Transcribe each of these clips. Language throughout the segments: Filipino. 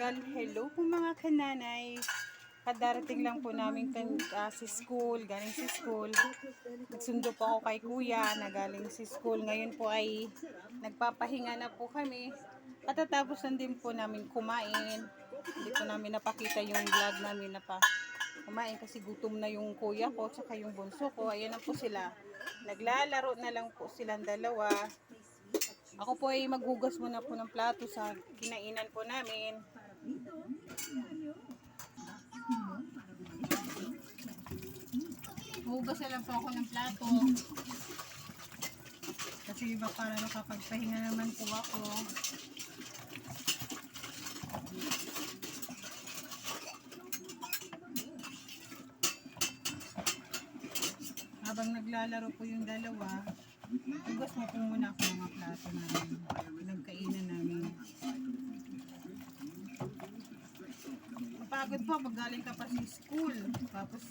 Well, hello po mga kananay. Kadarating lang po namin kan, ah, si school, galing si school. Nagsundo po ako kay kuya na galing si school. Ngayon po ay nagpapahinga na po kami. Katatapos lang din po namin kumain. Hindi po namin napakita yung vlog namin na pa kumain kasi gutom na yung kuya ko tsaka yung bunso ko. Ayan na po sila. Naglalaro na lang po silang dalawa. Ako po ay maghugas muna po ng plato sa kinainan po namin. Hugas na lang po ako ng plato. Kasi iba para nakapagpahinga naman po ako. Habang naglalaro po yung dalawa, hugas mo po muna ako mga plato namin. Pinagkainan namin. Kapagod po pag ka pa sa school. Tapos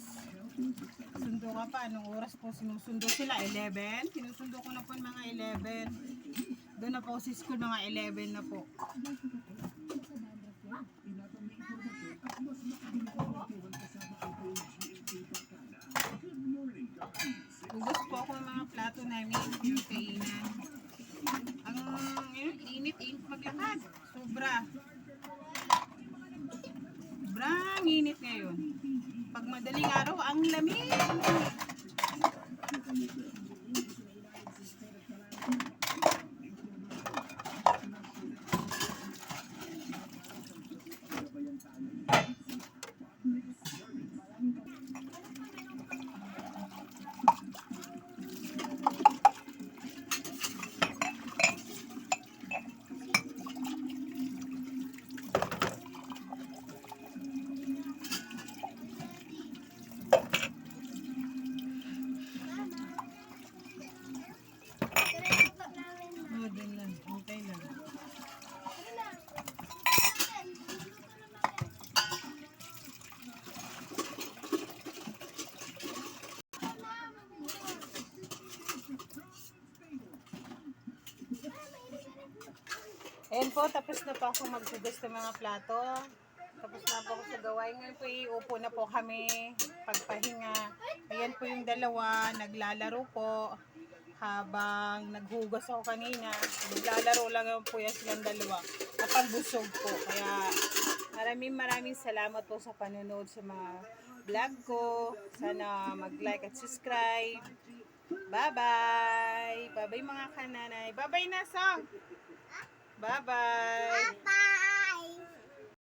sundo ka pa. Anong oras po sinusundo sila? 11? Sinusundo ko na po mga 11. Doon na po sa school mga 11 na po. Hugas po ako ng mga plato namin Sobrang init ngayon. Pag madaling araw, ang lamig. Oh, dun lang. Hintay lang. Ayan po, tapos na po ako magsugas ng mga plato. Tapos na po ako sa gawain. Ngayon po, iupo na po kami. Pagpahinga. Ayan po yung dalawa, naglalaro po. Habang naghugas ako kanina, naglalaro lang po yan silang dalawa. Napagbusog po. Kaya maraming maraming salamat po sa panonood sa mga vlog ko. Sana mag-like at subscribe. Bye-bye! Bye-bye mga kananay. Bye-bye na, Song! Bye-bye! Bye.